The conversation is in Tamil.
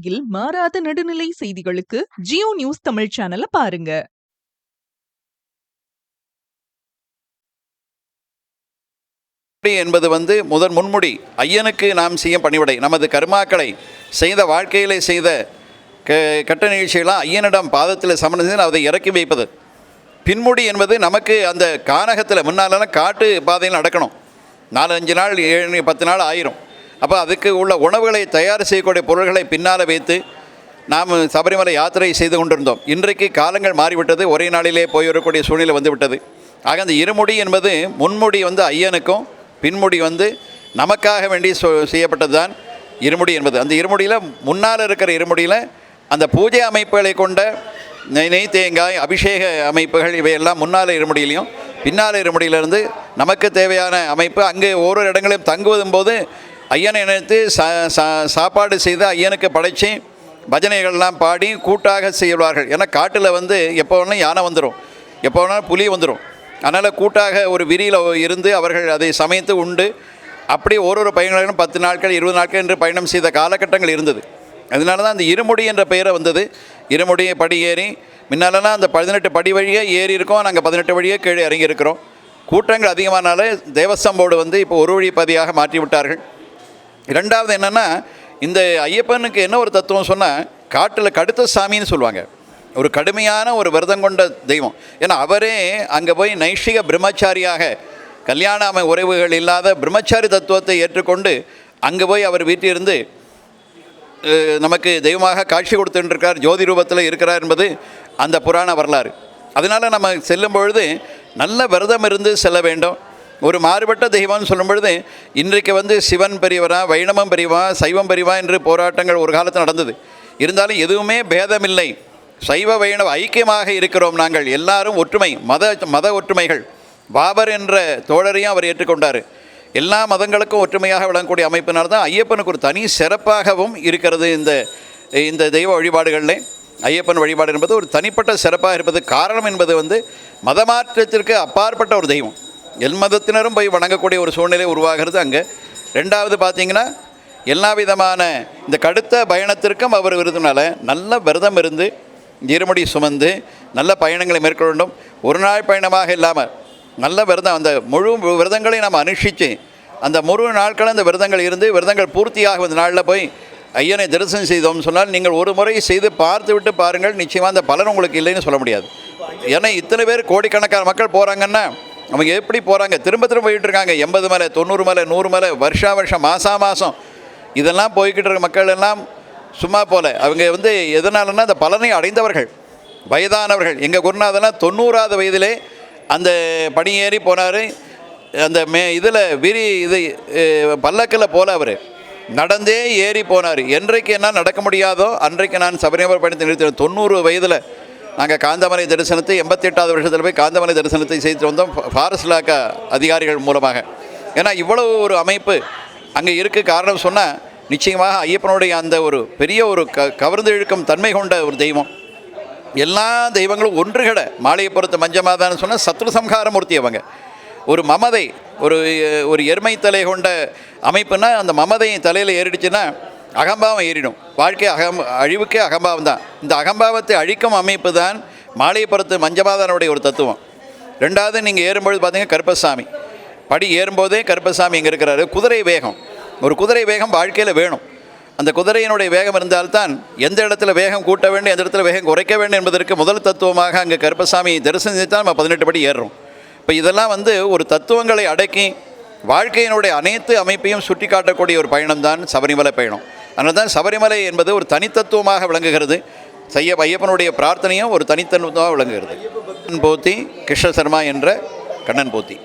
உலகில் மாறாத நடுநிலை செய்திகளுக்கு ஜியோ நியூஸ் தமிழ் சேனலை பாருங்க. என்பது வந்து முதன் முன்முடி. ஐயனுக்கு நாம் செய்யும் பணிவிடை நமது கர்மாக்களை செய்த வாழ்க்கையிலே செய்த க கட்ட நிகழ்ச்சிகளாம் ஐயனிடம் பாதத்தில் சமணம் அதை இறக்கி வைப்பது. பின்முடி என்பது நமக்கு அந்த கானகத்தில் முன்னாலெல்லாம் காட்டு பாதையில் நடக்கணும். நாலஞ்சு நாள் ஏழு பத்து நாள் ஆயிரும். அப்போ அதுக்கு உள்ள உணவுகளை தயார் செய்யக்கூடிய பொருள்களை பின்னால் வைத்து நாம் சபரிமலை யாத்திரை செய்து கொண்டிருந்தோம். இன்றைக்கு காலங்கள் மாறிவிட்டது. ஒரே நாளிலே போய் வரக்கூடிய சூழ்நிலை வந்துவிட்டது. ஆக அந்த இருமுடி என்பது முன்முடி வந்து ஐயனுக்கும் பின்முடி வந்து நமக்காக வேண்டி சொ- செய்யப்பட்டது தான் இருமுடி என்பது. அந்த இருமுடியில் முன்னால் இருக்கிற இருமுடியில் அந்த பூஜை அமைப்புகளை கொண்ட நெய் நெய் தேங்காய் அபிஷேக அமைப்புகள் இவையெல்லாம் முன்னால் இருமுடியிலையும் பின்னால் இருமுடியிலிருந்து நமக்கு தேவையான அமைப்பு அங்கே ஒவ்வொரு இடங்களையும் தங்குவதும் போது ஐயனை நினைத்து சா சா- சாப்பாடு செய்து ஐயனுக்கு படைச்சி பஜனைகள்லாம் பாடி கூட்டாக செய்வார்கள். ஏன்னா காட்டில் வந்து எப்போ வேணாலும் யானை வந்துடும் எப்போ வேணாலும் புலி வந்துடும் அதனால் கூட்டாக ஒரு விரியில் இருந்து அவர்கள் அதை சமைத்து உண்டு. அப்படி ஒரு ஒரு பயணங்களும் பத்து நாட்கள் இருபது நாட்கள் என்று பயணம் செய்த காலகட்டங்கள் இருந்தது. அதனால தான் அந்த இருமுடி என்ற பெயரை வந்தது. இருமுடியை படி ஏறி முன்னாலலாம் அந்த பதினெட்டு படி வழியே ஏறி இருக்கோம். நாங்கள் பதினெட்டு வழியே கீழே இறங்கியிருக்கிறோம் கூட்டங்கள் அதிகமானாலே தேவஸ்வம் போர்டு வந்து இப்போ ஒரு வழி பதியாக மாற்றி விட்டார்கள். இரண்டாவது என்னென்னா இந்த ஐயப்பனுக்கு என்ன ஒரு தத்துவம் சொன்னால் காட்டில் கடுத்த சாமின்னு சொல்லுவாங்க. ஒரு கடுமையான ஒரு விரதம் கொண்ட தெய்வம். ஏன்னா அவரே அங்கே போய் நைஷிக பிரம்மச்சாரியாக கல்யாண அமை உறவுகள் இல்லாத பிரம்மச்சாரி தத்துவத்தை ஏற்றுக்கொண்டு அங்கே போய் அவர் வீட்டிலிருந்து நமக்கு தெய்வமாக காட்சி கொடுத்துட்டுருக்கார் ஜோதி ரூபத்தில் இருக்கிறார் என்பது அந்த புராண வரலாறு. அதனால் நம்ம செல்லும் பொழுது நல்ல விரதம் இருந்து செல்ல வேண்டும். ஒரு மாறுபட்ட தெய்வம்னு சொல்லும் பொழுது இன்றைக்கு வந்து சிவன் பெரியவரா வைணவம் பெரியவா சைவம் பெரியவா என்று போராட்டங்கள் ஒரு காலத்தில் நடந்தது. இருந்தாலும் எதுவுமே பேதமில்லை. சைவ வைணவ ஐக்கியமாக இருக்கிறோம் நாங்கள். எல்லாரும் ஒற்றுமை மத மத ஒற்றுமைகள். பாபர் என்ற தோழரையும் அவர் ஏற்றுக்கொண்டார். எல்லா மதங்களுக்கும் ஒற்றுமையாக விளங்கக்கூடிய அமைப்பினால் தான் ஐயப்பனுக்கு ஒரு தனி சிறப்பாகவும் இருக்கிறது இந்த இந்த தெய்வ வழிபாடுகளில். ஐயப்பன் வழிபாடு என்பது ஒரு தனிப்பட்ட சிறப்பாக இருப்பது காரணம் என்பது வந்து மதமாற்றத்திற்கு அப்பாற்பட்ட ஒரு தெய்வம். எல் மதத்தினரும் போய் வணங்கக்கூடிய ஒரு சூழ்நிலை உருவாகிறது அங்கே. ரெண்டாவது பார்த்தீங்கன்னா எல்லா விதமான இந்த கடுத்த பயணத்திற்கும் அவர் விருதுனால நல்ல விரதம் இருந்து இருமுடி சுமந்து நல்ல பயணங்களை மேற்கொள்ள வேண்டும். ஒரு நாள் பயணமாக இல்லாமல் நல்ல விரதம் அந்த முழு விரதங்களை நாம் அனுஷ்டித்து அந்த முழு நாட்களும் அந்த விரதங்கள் இருந்து விரதங்கள் பூர்த்தியாக அந்த நாளில் போய் ஐயனை தரிசனம் செய்தோம்னு சொன்னால் நீங்கள் ஒரு முறை செய்து பார்த்து விட்டு பாருங்கள். நிச்சயமாக அந்த பலன் உங்களுக்கு இல்லைன்னு சொல்ல முடியாது. ஏன்னா இத்தனை பேர் கோடிக்கணக்கான மக்கள் போகிறாங்கன்னா அவங்க எப்படி போகிறாங்க திரும்ப திரும்ப போயிட்டு இருக்காங்க. எண்பது மேலே தொண்ணூறு மேலே நூறு மேலே வருஷா வருஷம் மாதா மாதம் இதெல்லாம் போய்கிட்டு இருக்க மக்கள் எல்லாம் சும்மா போல. அவங்க வந்து எதனாலன்னா அந்த பலனை அடைந்தவர்கள். வயதானவர்கள். எங்கள் குருநாதெல்லாம் தொண்ணூறாவது வயதிலே அந்த பணியேறி ஏறி போனார். அந்த மே இதில் விரி இது பல்லக்கில் போல அவர். நடந்தே ஏறி போனார். என்றைக்கு என்ன நடக்க முடியாதோ அன்றைக்கு நான் சபரிமலை பயணத்தை நிறுத்தினேன். தொண்ணூறு வயதில் நாங்கள் காந்தமலை தரிசனத்தை எண்பத்தி எட்டாவது வருஷத்தில் போய் காந்தமலை தரிசனத்தை செய்து வந்தோம். ஃபாரஸ்ட் இலாக்கா அதிகாரிகள் மூலமாக. ஏன்னா இவ்வளவு ஒரு அமைப்பு அங்கே இருக்க. காரணம் சொன்னால் நிச்சயமாக ஐயப்பனுடைய அந்த ஒரு பெரிய ஒரு க கவர்ந்து இழுக்கும் தன்மை கொண்ட ஒரு தெய்வம். எல்லா தெய்வங்களும் ஒன்றுகட மாலையை பொறுத்த மஞ்சமாதான்னு சொன்னால் சத்ரு சம்ஹார மூர்த்தி அவங்க. ஒரு மமதை ஒரு ஒரு எருமை தலை கொண்ட அமைப்புனா அந்த மமதை தலையில் ஏறிடுச்சுன்னா அகம்பாவம் ஏறிடும். வாழ்க்கை அகம் அழிவுக்கே அகம்பாவம் தான். இந்த அகம்பாவத்தை அழிக்கும் அமைப்பு தான் மாலையப்புறத்து மஞ்சபாதனுடைய ஒரு தத்துவம். ரெண்டாவது நீங்கள் ஏறும்பொழுது பார்த்தீங்கன்னா கருப்பசாமி. படி ஏறும்போதே கருப்பசாமி இங்கே இருக்கிறாரு. குதிரை வேகம். ஒரு குதிரை வேகம் வாழ்க்கையில் வேணும். அந்த குதிரையினுடைய வேகம் இருந்தால்தான் எந்த இடத்துல வேகம் கூட்ட வேண்டும் எந்த இடத்துல வேகம் குறைக்க வேண்டும் என்பதற்கு முதல் தத்துவமாக அங்கே கருப்பசாமி தரிசனித்தான் நம்ம பதினெட்டு படி ஏறுறோம். இப்போ இதெல்லாம் வந்து ஒரு தத்துவங்களை அடக்கி வாழ்க்கையினுடைய அனைத்து அமைப்பையும் சுட்டி காட்டக்கூடிய ஒரு பயணம் தான் சபரிமலை பயணம். அதனால தான் சபரிமலை என்பது ஒரு தனித்தத்துவமாக விளங்குகிறது. செய்ய ஐயப்பனுடைய பிரார்த்தனையும் ஒரு தனித்தன்மையாக விளங்குகிறது. கண்ணன் போத்தி கிருஷ்ண சர்மா என்ற கண்ணன் போத்தி.